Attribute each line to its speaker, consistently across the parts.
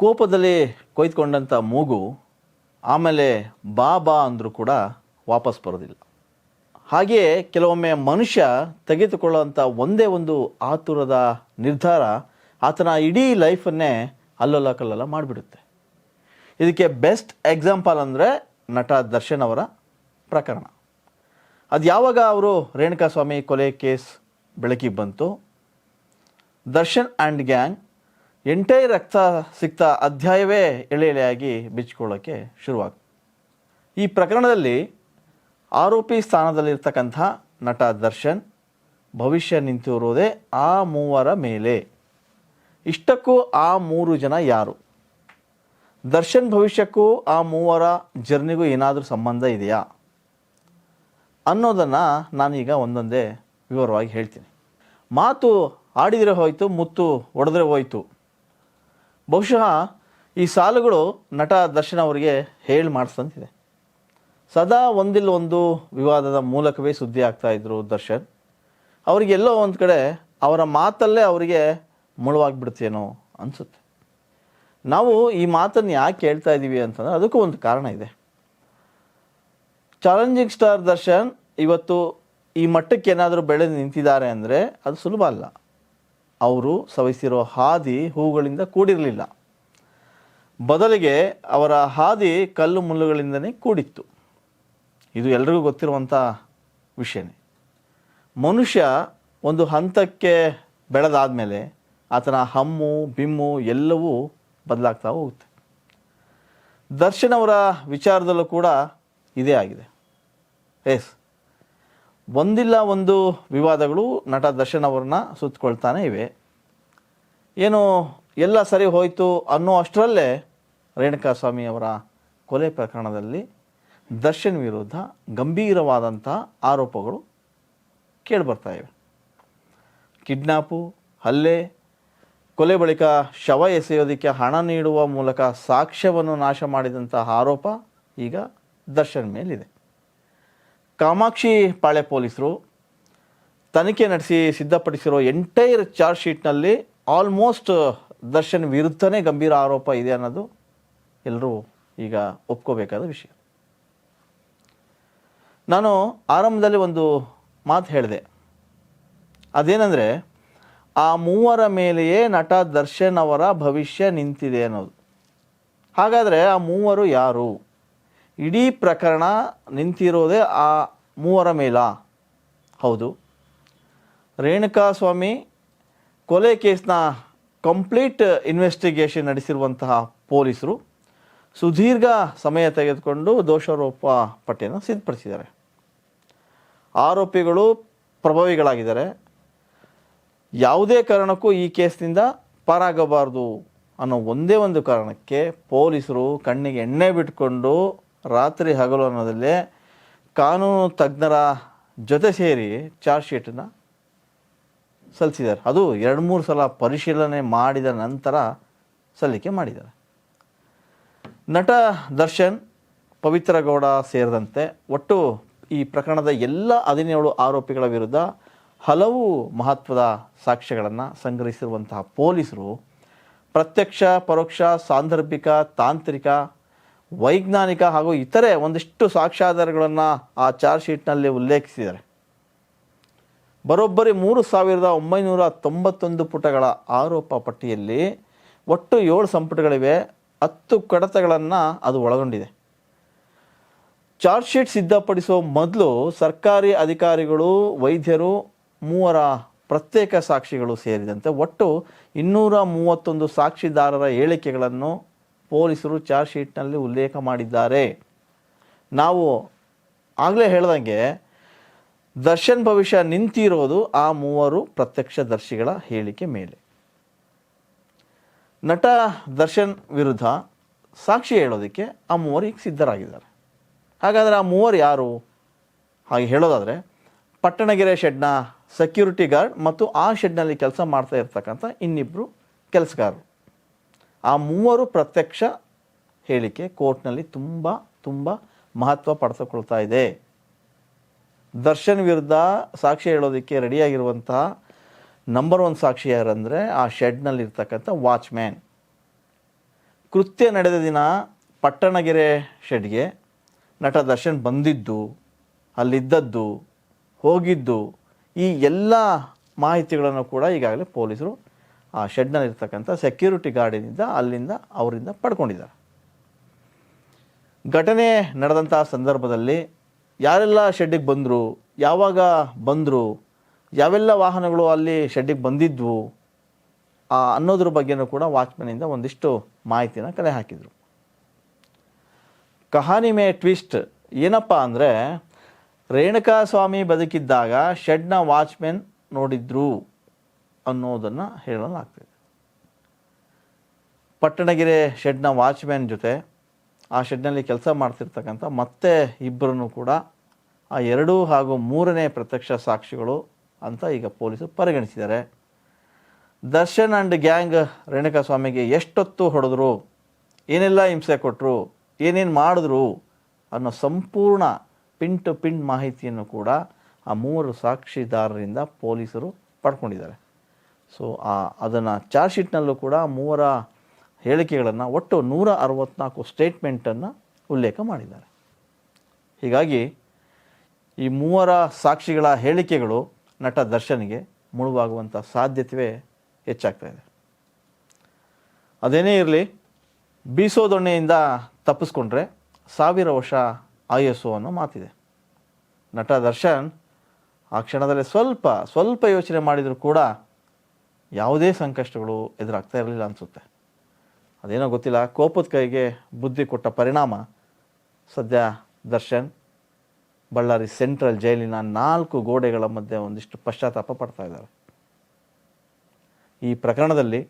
Speaker 1: ಕೋಪದಲ್ಲಿ ಕೊಯ್ದುಕೊಂಡಂಥ ಮೂಗು ಆಮೇಲೆ ಬಾ ಬಾ ಅಂದರೂ ಕೂಡ ವಾಪಸ್ ಬರೋದಿಲ್ಲ. ಹಾಗೆಯೇ ಕೆಲವೊಮ್ಮೆ ಮನುಷ್ಯ ತೆಗೆದುಕೊಳ್ಳುವಂಥ ಒಂದೇ ಒಂದು ಆತುರದ ನಿರ್ಧಾರ ಆತನ ಇಡೀ ಲೈಫನ್ನೇ ಅಲ್ಲಲ್ಲ ಕಲ್ಲಲ್ಲ ಮಾಡಿಬಿಡುತ್ತೆ. ಇದಕ್ಕೆ ಬೆಸ್ಟ್ ಎಕ್ಸಾಂಪಲ್ ಅಂದರೆ ನಟ ದರ್ಶನ್ ಅವರ ಪ್ರಕರಣ. ಅದು ಯಾವಾಗ ಅವರು ರೇಣುಕಾಸ್ವಾಮಿ ಕೊಲೆ ಕೇಸ್ ಬೆಳಕಿಗೆ ಬಂತು? ದರ್ಶನ್ ಆ್ಯಂಡ್ ಗ್ಯಾಂಗ್ ಎಂಟೈ ರಕ್ತ ಸಿಕ್ತ ಅಧ್ಯಾಯವೇ ಎಳೆ ಎಳೆಯಾಗಿ ಬಿಚ್ಕೊಳ್ಳೋಕ್ಕೆ ಶುರುವಾಗ್ತದೆ ಈ ಪ್ರಕರಣದಲ್ಲಿ ಆರೋಪಿ ಸ್ಥಾನದಲ್ಲಿರ್ತಕ್ಕಂಥ ನಟ ದರ್ಶನ್ ಭವಿಷ್ಯ ನಿಂತಿರುವುದೇ ಆ ಮೂವರ ಮೇಲೆ. ಇಷ್ಟಕ್ಕೂ ಆ ಮೂರು ಜನ ಯಾರು? ದರ್ಶನ್ ಭವಿಷ್ಯಕ್ಕೂ ಆ ಮೂವರ ಜರ್ನಿಗೂ ಏನಾದರೂ ಸಂಬಂಧ ಇದೆಯಾ? ಅನ್ನೋದನ್ನು ನಾನೀಗ ಒಂದೊಂದೇ ವಿವರವಾಗಿ ಹೇಳ್ತೀನಿ. ಮಾತು ಆಡಿದರೆ ಹೋಯಿತು, ಮುತ್ತು ಒಡೆದ್ರೆ ಹೋಯಿತು. ಬಹುಶಃ ಈ ಸಾಲುಗಳು ನಟ ದರ್ಶನ್ ಅವರಿಗೆ ಹೇಳಿ ಮಾಡಿಸ್ತಂತಿದೆ ಸದಾ ಒಂದಿಲ್ಲ ಒಂದು ವಿವಾದದ ಮೂಲಕವೇ ಸುದ್ದಿ ಆಗ್ತಾಯಿದ್ರು ದರ್ಶನ್. ಅವರಿಗೆಲ್ಲೋ ಒಂದು ಕಡೆ ಅವರ ಮಾತಲ್ಲೇ ಅವರಿಗೆ ಮುಳುವಾಗಿಬಿಡ್ತೇನೋ ಅನಿಸುತ್ತೆ. ನಾವು ಈ ಮಾತನ್ನು ಯಾಕೆ ಹೇಳ್ತಾ ಇದ್ದೀವಿ ಅಂತಂದರೆ ಅದಕ್ಕೂ ಒಂದು ಕಾರಣ ಇದೆ. ಚಾಲೆಂಜಿಂಗ್ ಸ್ಟಾರ್ ದರ್ಶನ್ ಇವತ್ತು ಈ ಮಟ್ಟಕ್ಕೆ ಏನಾದರೂ ಬೆಳೆದು ನಿಂತಿದ್ದಾರೆ ಅಂದರೆ ಅದು ಸುಲಭ ಅಲ್ಲ. ಅವರು ಸವಿಸಿರೋ ಹಾದಿ ಹೂಗಳಿಂದ ಕೂಡಿರಲಿಲ್ಲ. ಬದಲಿಗೆ ಅವರ ಹಾದಿ ಕಲ್ಲು ಮುಳ್ಳುಗಳಿಂದನೇ ಕೂಡಿತ್ತು. ಇದು ಎಲ್ರಿಗೂ ಗೊತ್ತಿರುವಂಥ ವಿಷಯನೇ. ಮನುಷ್ಯ ಒಂದು ಹಂತಕ್ಕೆ ಬೆಳೆದಾದಮೇಲೆ ಆತನ ಹಮ್ಮು, ಬಿಮ್ಮು ಎಲ್ಲವೂ ಬದಲಾಗ್ತಾ ಹೋಗುತ್ತೆ. ದರ್ಶನ್ ಅವರ ವಿಚಾರದಲ್ಲೂ ಕೂಡ ಇದೇ ಆಗಿದೆ. ಎಸ್ ಒಂದಿಲ್ಲ ಒಂದು ವಿವಾದಗಳು ನಟ ದರ್ಶನ್ ಅವ್ರನ್ನ ಸುತ್ತಕೊಳ್ತಾನೆ ಇವೆ. ಏನು ಎಲ್ಲ ಸರಿ ಹೋಯಿತು ಅನ್ನೋ ಅಷ್ಟರಲ್ಲೇ ರೇಣುಕಾಸ್ವಾಮಿ ಅವರ ಕೊಲೆ ಪ್ರಕರಣದಲ್ಲಿ ದರ್ಶನ್ ವಿರುದ್ಧ ಗಂಭೀರವಾದಂಥ ಆರೋಪಗಳು ಕೇಳಿಬರ್ತಾ ಇವೆ. ಕಿಡ್ನಾಪು, ಹಲ್ಲೆ, ಕೊಲೆ ಬಳಿಕ ಶವ ಎಸೆಯೋದಕ್ಕೆ ಹಣ ನೀಡುವ ಮೂಲಕ ಸಾಕ್ಷ್ಯವನ್ನು ನಾಶ ಮಾಡಿದಂಥ ಆರೋಪ ಈಗ ದರ್ಶನ್ ಮೇಲಿದೆ. ಕಾಮಾಕ್ಷಿ ಪಾಳೆ ಪೊಲೀಸರು ತನಿಖೆ ನಡೆಸಿ ಸಿದ್ಧಪಡಿಸಿರೋ ಎಂಟೈರ್ ಚಾರ್ಜ್ ಶೀಟ್ನಲ್ಲಿ ಆಲ್ಮೋಸ್ಟ್ ದರ್ಶನ್ ವಿರುದ್ಧನೇ ಗಂಭೀರ ಆರೋಪ ಇದೆ ಅನ್ನೋದು ಎಲ್ಲರೂ ಈಗ ಒಪ್ಕೋಬೇಕಾದ ವಿಷಯ. ನಾನು ಆರಂಭದಲ್ಲಿ ಒಂದು ಮಾತು ಹೇಳಿದೆ. ಅದೇನೆಂದರೆ, ಆ ಮೂವರ ಮೇಲೆಯೇ ನಟ ದರ್ಶನ್ ಅವರ ಭವಿಷ್ಯ ನಿಂತಿದೆ ಅನ್ನೋದು. ಹಾಗಾದರೆ ಆ ಮೂವರು ಯಾರು? ಇಡೀ ಪ್ರಕರಣ ನಿಂತಿರೋದೇ ಆ ಮೂವರ ಮೇಲ. ಹೌದು. ರೇಣುಕಾಸ್ವಾಮಿ ಕೊಲೆ ಕೇಸ್ನ ಕಂಪ್ಲೀಟ್ ಇನ್ವೆಸ್ಟಿಗೇಷನ್ ನಡೆಸಿರುವಂತಹ ಪೊಲೀಸರು ಸುದೀರ್ಘ ಸಮಯ ತೆಗೆದುಕೊಂಡು ದೋಷಾರೋಪ ಪಟ್ಟಿಯನ್ನು ಸಿದ್ಧಪಡಿಸಿದ್ದಾರೆ. ಆರೋಪಿಗಳು ಪ್ರಭಾವಿಗಳಾಗಿದ್ದಾರೆ. ಯಾವುದೇ ಕಾರಣಕ್ಕೂ ಈ ಕೇಸ್ನಿಂದ ಪಾರಾಗಬಾರ್ದು ಅನ್ನೋ ಒಂದೇ ಒಂದು ಕಾರಣಕ್ಕೆ ಪೊಲೀಸರು ಕಣ್ಣಿಗೆ ಎಣ್ಣೆ ಬಿಟ್ಕೊಂಡು ರಾತ್ರಿ ಹಗಲು ಅನ್ನೋದಲ್ಲೇ ಕಾನೂನು ತಜ್ಞರ ಜೊತೆ ಸೇರಿ ಚಾರ್ಜ್ ಶೀಟನ್ನು ಸಲ್ಲಿಸಿದ್ದಾರೆ. ಅದು ಎರಡು ಮೂರು ಸಲ ಪರಿಶೀಲನೆ ಮಾಡಿದ ನಂತರ ಸಲ್ಲಿಕೆ ಮಾಡಿದ್ದಾರೆ. ನಟ ದರ್ಶನ್, ಪವಿತ್ರ ಗೌಡ ಸೇರಿದಂತೆ ಒಟ್ಟು ಈ ಪ್ರಕರಣದ ಎಲ್ಲ ಹದಿನೇಳು ಆರೋಪಿಗಳ ವಿರುದ್ಧ ಹಲವು ಮಹತ್ವದ ಸಾಕ್ಷ್ಯಗಳನ್ನು ಸಂಗ್ರಹಿಸಿರುವಂತಹ ಪೊಲೀಸರು ಪ್ರತ್ಯಕ್ಷ, ಪರೋಕ್ಷ, ಸಾಂದರ್ಭಿಕ, ತಾಂತ್ರಿಕ ವೈಜ್ಞಾನಿಕ ಹಾಗೂ ಇತರೆ ಒಂದಿಷ್ಟು ಸಾಕ್ಷ್ಯಾಧಾರಗಳನ್ನು ಆ ಚಾರ್ಜ್ ಶೀಟ್ನಲ್ಲಿ ಉಲ್ಲೇಖಿಸಿದ್ದಾರೆ. ಬರೋಬ್ಬರಿ ಮೂರು ಸಾವಿರದ ಒಂಬೈನೂರ ತೊಂಬತ್ತೊಂದು ಪುಟಗಳ ಆರೋಪ ಪಟ್ಟಿಯಲ್ಲಿ ಒಟ್ಟು ಏಳು ಸಂಪುಟಗಳಿವೆ, ಹತ್ತು ಕಡತಗಳನ್ನು ಅದು ಒಳಗೊಂಡಿದೆ. ಚಾರ್ಜ್ ಶೀಟ್ ಸಿದ್ಧಪಡಿಸುವ ಮೊದಲು ಸರ್ಕಾರಿ ಅಧಿಕಾರಿಗಳು, ವೈದ್ಯರು, ಮೂವರ ಪ್ರತ್ಯೇಕ ಸಾಕ್ಷಿಗಳು ಸೇರಿದಂತೆ ಒಟ್ಟು ಇನ್ನೂರ ಮೂವತ್ತೊಂದು ಸಾಕ್ಷಿದಾರರ ಹೇಳಿಕೆಗಳನ್ನು ಪೊಲೀಸರು ಚಾರ್ಜ್ ಶೀಟ್ನಲ್ಲಿ ಉಲ್ಲೇಖ ಮಾಡಿದ್ದಾರೆ. ನಾವು ಆಗಲೇ ಹೇಳ್ದಂಗೆ ದರ್ಶನ್ ಭವಿಷ್ಯ ನಿಂತಿರೋದು ಆ ಮೂವರು ಪ್ರತ್ಯಕ್ಷದರ್ಶಿಗಳ ಹೇಳಿಕೆ ಮೇಲೆ. ನಟ ದರ್ಶನ್ ವಿರುದ್ಧ ಸಾಕ್ಷಿ ಹೇಳೋದಕ್ಕೆ ಆ ಮೂವರು ಈಗ ಸಿದ್ಧರಾಗಿದ್ದಾರೆ. ಹಾಗಾದರೆ ಆ ಮೂವರು ಯಾರು? ಹಾಗೆ ಹೇಳೋದಾದರೆ ಪಟ್ಟಣಗೆರೆ ಶೆಡ್ನ ಸೆಕ್ಯೂರಿಟಿ ಗಾರ್ಡ್ ಮತ್ತು ಆ ಶೆಡ್ನಲ್ಲಿ ಕೆಲಸ ಮಾಡ್ತಾ ಇರ್ತಕ್ಕಂಥ ಇನ್ನಿಬ್ಬರು ಕೆಲಸಗಾರರು. ಆ ಮೂವರು ಪ್ರತ್ಯಕ್ಷ ಹೇಳಿಕೆ ಕೋರ್ಟ್ನಲ್ಲಿ ತುಂಬ ತುಂಬ ಮಹತ್ವ ಪಡೆದುಕೊಳ್ತಾ ಇದೆ. ದರ್ಶನ್ ವಿರುದ್ಧ ಸಾಕ್ಷಿ ಹೇಳೋದಕ್ಕೆ ರೆಡಿಯಾಗಿರುವಂತಹ ನಂಬರ್ ಒನ್ ಸಾಕ್ಷಿ ಯಾರಂದರೆ ಆ ಶೆಡ್ನಲ್ಲಿರ್ತಕ್ಕಂಥ ವಾಚ್ಮ್ಯಾನ್. ಕೃತ್ಯ ನಡೆದ ದಿನ ಪಟ್ಟಣಗೆರೆ ಶೆಡ್ಗೆ ನಟ ದರ್ಶನ್ ಬಂದಿದ್ದು, ಅಲ್ಲಿದ್ದದ್ದು, ಹೋಗಿದ್ದು, ಈ ಎಲ್ಲ ಮಾಹಿತಿಗಳನ್ನು ಕೂಡ ಈಗಾಗಲೇ ಪೊಲೀಸರು ಆ ಶೆಡ್ನಲ್ಲಿರ್ತಕ್ಕಂಥ ಸೆಕ್ಯೂರಿಟಿ ಗಾರ್ಡಿನಿಂದ ಅಲ್ಲಿಂದ ಅವರಿಂದ ಪಡ್ಕೊಂಡಿದ್ದಾರೆ. ಘಟನೆ ನಡೆದಂಥ ಸಂದರ್ಭದಲ್ಲಿ ಯಾರೆಲ್ಲ ಶೆಡ್ಡಿಗೆ ಬಂದರು, ಯಾವಾಗ ಬಂದರು, ಯಾವೆಲ್ಲ ವಾಹನಗಳು ಅಲ್ಲಿ ಶೆಡ್ಡಿಗೆ ಬಂದಿದ್ವು, ಆ ಅನ್ನೋದ್ರ ಬಗ್ಗೆನೂ ಕೂಡ ವಾಚ್ಮನಿಂದ ಒಂದಿಷ್ಟು ಮಾಹಿತಿನ ಕಲೆ ಹಾಕಿದರು. ಕಹಾನಿ ಮೇ ಟ್ವಿಸ್ಟ್ ಏನಪ್ಪ ಅಂದರೆ ರೇಣುಕಾ ಸ್ವಾಮಿ ಬದುಕಿದ್ದಾಗ ಶೆಡ್ನ ವಾಚ್ಮೆನ್ ನೋಡಿದ್ರು. ಅನ್ನೋದನ್ನು ಹೇಳಲಾಗ್ತಿದೆ. ಪಟ್ಟಣಗೆರೆ ಶೆಡ್ನ ವಾಚ್ಮ್ಯಾನ್ ಜೊತೆ ಆ ಶೆಡ್ನಲ್ಲಿ ಕೆಲಸ ಮಾಡ್ತಿರ್ತಕ್ಕಂಥ ಮತ್ತೆ ಇಬ್ಬರನ್ನು ಕೂಡ ಆ ಎರಡೂ ಹಾಗೂ ಮೂರನೇ ಪ್ರತ್ಯಕ್ಷ ಸಾಕ್ಷಿಗಳು ಅಂತ ಈಗ ಪೊಲೀಸರು ಪರಿಗಣಿಸಿದ್ದಾರೆ. ದರ್ಶನ್ ಆ್ಯಂಡ್ ಗ್ಯಾಂಗ್ ರೇಣುಕಾ ಸ್ವಾಮಿಗೆ ಎಷ್ಟೊತ್ತು ಹೊಡೆದ್ರು, ಏನೆಲ್ಲ ಹಿಂಸೆ ಕೊಟ್ಟರು ಏನೇನು ಮಾಡಿದ್ರು ಅನ್ನೋ ಸಂಪೂರ್ಣ ಪಿನ್ ಟು ಪಿನ್ ಮಾಹಿತಿಯನ್ನು ಕೂಡ ಆ ಮೂವರು ಸಾಕ್ಷಿದಾರರಿಂದ ಪೊಲೀಸರು ಪಡ್ಕೊಂಡಿದ್ದಾರೆ. ಸೊ ಆ, ಅದನ್ನು ಚಾರ್ಜ್ ಶೀಟ್ನಲ್ಲೂ ಕೂಡ ಮೂವರ ಹೇಳಿಕೆಗಳನ್ನು ಒಟ್ಟು ನೂರ ಅರವತ್ನಾಲ್ಕು ಸ್ಟೇಟ್ಮೆಂಟನ್ನು ಉಲ್ಲೇಖ ಮಾಡಿದ್ದಾರೆ. ಹೀಗಾಗಿ ಈ ಮೂವರ ಸಾಕ್ಷಿಗಳ ಹೇಳಿಕೆಗಳು ನಟ ದರ್ಶನ್ಗೆ ಮುಳುವಾಗುವಂಥ ಸಾಧ್ಯತೆ ಹೆಚ್ಚಾಗ್ತಾ ಇದೆ. ಅದೇನೇ ಇರಲಿ, ಬೀಸೋ ದೊಣ್ಣೆಯಿಂದ ತಪ್ಪಿಸ್ಕೊಂಡ್ರೆ ಸಾವಿರ ವರ್ಷ ಆಯಸ್ಸು ಅನ್ನೋ ಮಾತಿದೆ. ನಟ ದರ್ಶನ್ ಆ ಕ್ಷಣದಲ್ಲಿ ಸ್ವಲ್ಪ ಸ್ವಲ್ಪ ಯೋಚನೆ ಮಾಡಿದರೂ ಕೂಡ ಯಾವುದೇ ಸಂಕಷ್ಟಗಳು ಎದುರಾಗ್ತಾ ಇರಲಿಲ್ಲ ಅನಿಸುತ್ತೆ. ಅದೇನೋ ಗೊತ್ತಿಲ್ಲ, ಕೋಪದ ಕೈಗೆ ಬುದ್ಧಿ ಕೊಟ್ಟ ಪರಿಣಾಮ ಸದ್ಯ ದರ್ಶನ್ ಬಳ್ಳಾರಿ ಸೆಂಟ್ರಲ್ ಜೈಲಿನ ನಾಲ್ಕು ಗೋಡೆಗಳ ಮಧ್ಯೆ ಒಂದಿಷ್ಟು ಪಶ್ಚಾತ್ತಾಪ ಪಡ್ತಾ ಇದ್ದಾರೆ. ಈ ಪ್ರಕರಣದಲ್ಲಿ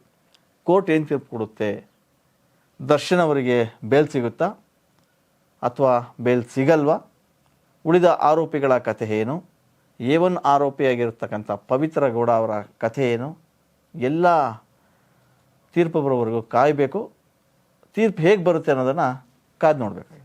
Speaker 1: ಕೋರ್ಟ್ ಏನು ತೀರ್ಪು ಕೊಡುತ್ತೆ? ದರ್ಶನ್ ಅವರಿಗೆ ಬೇಲ್ ಸಿಗುತ್ತಾ? ಅಥವಾ ಬೇಲ್ ಸಿಗಲ್ವಾ? ಉಳಿದ ಆರೋಪಿಗಳ ಕಥೆ ಏನು? ಎ ಒನ್ ಆರೋಪಿಯಾಗಿರ್ತಕ್ಕಂಥ ಪವಿತ್ರ ಗೌಡ ಅವರ ಕಥೆ ಏನು? ಎಲ್ಲ ತೀರ್ಪು ಬರೋವರೆಗೂ ಕಾಯಬೇಕು. ತೀರ್ಪು ಹೇಗೆ ಬರುತ್ತೆ ಅನ್ನೋದನ್ನು ಕಾದು ನೋಡಬೇಕಾಗಿದೆ